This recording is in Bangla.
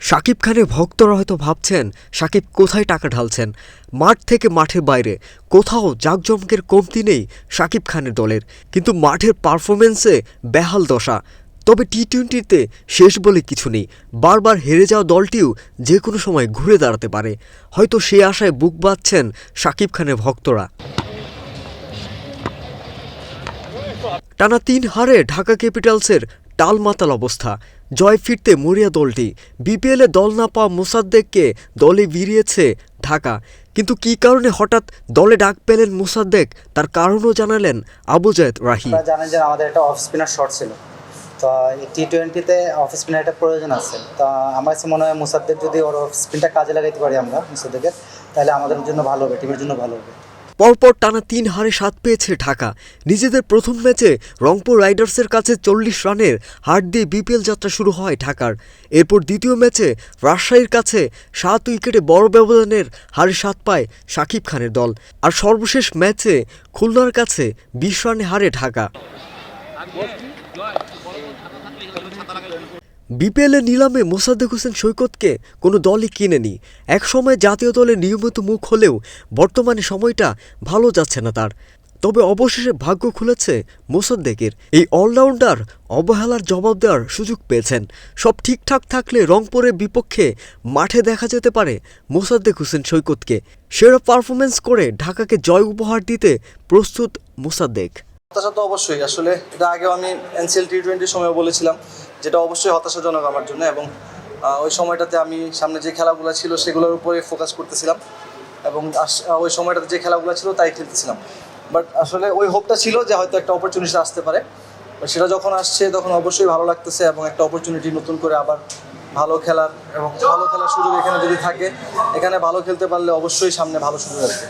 শাকিব খানের ভক্তরা হয়তো ভাবছেন শাকিব কোথায় টাকা ঢালছেন? মাঠ থেকে মাঠের বাইরে। কোথাও জাঁকজমকের কমতি নেই শাকিব খানের দলের। কিন্তু মাঠের পারফরমেন্সে বেহাল দশা। তবে টি টোয়েন্টিতে শেষ বলে কিছু নেই। বারবার হেরে যাওয়া দলটিও যে কোনো সময় ঘুরে দাঁড়াতে পারে। হয়তো সে আশায় বুক বাঁধছেন শাকিব খানের ভক্তরা। টানা তিন হারে ঢাকা ক্যাপিটালসের টালমাতাল অবস্থা। জয় ফিরতে মরিয়া দলটি। বিপিএলে দল না পাওয়া মোসাদ্দেককে দলে ভিড়িয়েছে ঢাকা। কিন্তু কি কারণে হঠাৎ দলে ডাক পেলেন মোসাদ্দেক? তার কারণও জানালেন আবু জায়েদ রাহি। জানেন যে আমাদের একটা অফ স্পিনার শর্ট ছিল। তো টি টোয়েন্টিতে অফ স্পিনার একটা প্রয়োজন আছে। তো আমার কাছে মনে হয় মুসাদ্দেক যদি ওর অফ স্পিনটা কাজে লাগাইতে পারি আমরা মুসাদ্দেকের, তাহলে আমাদের জন্য ভালো হবে টিমের জন্য ভালো হবে। পরপর টানা তিন হারে স্বাদ পেয়েছে ঢাকা। নিজেদের প্রথম ম্যাচে রংপুর রাইডার্সের কাছে চল্লিশ রানের হার দিয়ে বিপিএল যাত্রা শুরু হয় ঢাকার। এরপর দ্বিতীয় ম্যাচে রাজশাহীর কাছে সাত উইকেটে বড় ব্যবধানের হারে স্বাদ পায় শাকিব খানের দল। আর সর্বশেষ ম্যাচে খুলনার কাছে বিশ রানে হারে ঢাকা। বিপিএলে নিলামে মোসাদ্দেক হোসেন সৈকতকে কোনো দলই কিনেনি। একসময় জাতীয় দলে নিয়মিত মুখ হলেও বর্তমানে সময়টা ভালো যাচ্ছে না তার। তবে অবশেষে ভাগ্য খুলেছে মোসাদ্দেকের। এই অলরাউন্ডার অবহেলার জবাব দেওয়ার সুযোগ পেয়েছেন। সব ঠিকঠাক থাকলে রংপুরের বিপক্ষে মাঠে দেখা যেতে পারে মোসাদ্দেক হোসেন সৈকতকে। সেরা পারফরমেন্স করে ঢাকাকে জয় উপহার দিতে প্রস্তুত মোসাদ্দেক। অবশ্যই। আসলে এটা আগেও আমি এনসিএল টি টোয়েন্টির সময় বলেছিলাম। যেটা অবশ্যই হতাশাজনক আমার জন্য এবং ওই সময়টাতে আমি সামনে যে খেলাগুলো ছিল সেগুলোর উপরে ফোকাস করতেছিলাম এবং ওই সময়টাতে যে খেলাগুলো ছিল তাই খেলতেছিলাম। বাট আসলে ওই হোপটা ছিল যে হয়তো একটা অপরচুনিটি আসতে পারে। সেটা যখন আসছে তখন অবশ্যই ভালো লাগতেছে এবং একটা অপরচুনিটি নতুন করে আবার ভালো খেলার এবং ভালো খেলার সুযোগ এখানে যদি থাকে, এখানে ভালো খেলতে পারলে অবশ্যই সামনে ভালো সুযোগ আসবে।